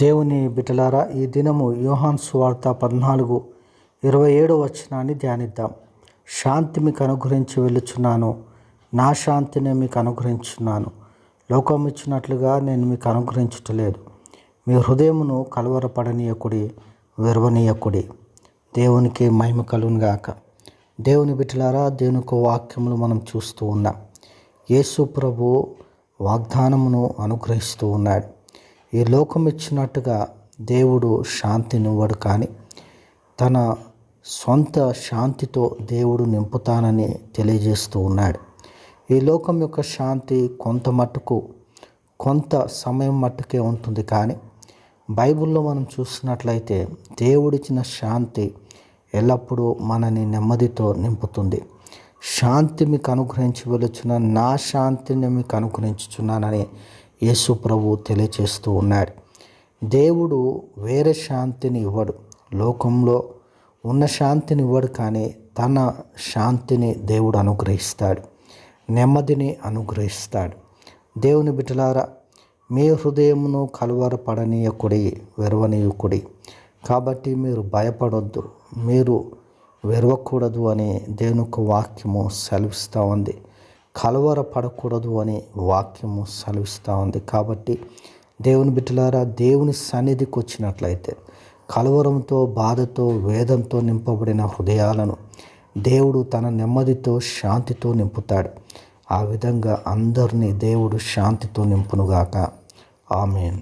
దేవుని బిడ్డలారా ఈ దినము యోహాన్ సువార్త పద్నాలుగు ఇరవై ఏడో వచనాన్ని ధ్యానిద్దాం. శాంతి మీకు అనుగ్రహించి వెళ్ళుచున్నాను. నా శాంతిని మీకు అనుగ్రహించున్నాను. లోకం ఇచ్చినట్లుగా నేను మీకు అనుగ్రహించటలేదు. మీ హృదయమును కలవరపడనీయకుడి విరవనీయకుడి. దేవునికి మహిమ కలుగునుగాక దేవుని బిడ్డలారా దేవుని యొక్క వాక్యములు మనం చూస్తూ ఉన్నాం. యేసు ప్రభు వాగ్దానమును అనుగ్రహిస్తూ ఉన్నాడు. ఈ లోకం ఇచ్చినట్టుగా దేవుడు శాంతినివ్వడు కానీ తన సొంత శాంతితో దేవుడు నింపుతానని తెలియజేస్తూ ఉన్నాడు. ఈ లోకం యొక్క శాంతి కొంత మట్టుకు కొంత సమయం మట్టుకే ఉంటుంది కానీ బైబిల్లో మనం చూసినట్లయితే దేవుడిచ్చిన శాంతి ఎల్లప్పుడూ మనని నెమ్మదితో నింపుతుంది. శాంతి మీకు అనుగ్రహించి వెళ్ళుచున్న నా శాంతిని మీకు అనుగ్రహించుచున్నానని యేసు ప్రభు తెలియచేస్తూ ఉన్నాడు. దేవుడు వేరే శాంతిని ఇవ్వడు. లోకంలో ఉన్న శాంతిని ఇవ్వడు కానీ తన శాంతిని దేవుడు అనుగ్రహిస్తాడు. నెమ్మదిని అనుగ్రహిస్తాడు. దేవుని బిడ్డలారా మీ హృదయమును కలువరపడనీయకుడి వెరవనీయకుడి. కాబట్టి మీరు భయపడొద్దు. మీరు వెరవకూడదు అని దేవుని వాక్యము సెలవిస్తూ ఉంది. కలవరపడకూడదు అని వాక్యము సెలవిస్తూ ఉంది. కాబట్టి దేవుని బిడ్డలారా దేవుని సన్నిధికి వచ్చినట్లయితే కలవరంతో బాధతో వేదంతో నింపబడిన హృదయాలను దేవుడు తన నెమ్మదితో శాంతితో నింపుతాడు. ఆ విధంగా అందరినీ దేవుడు శాంతితో నింపునుగాక. ఆమెన్.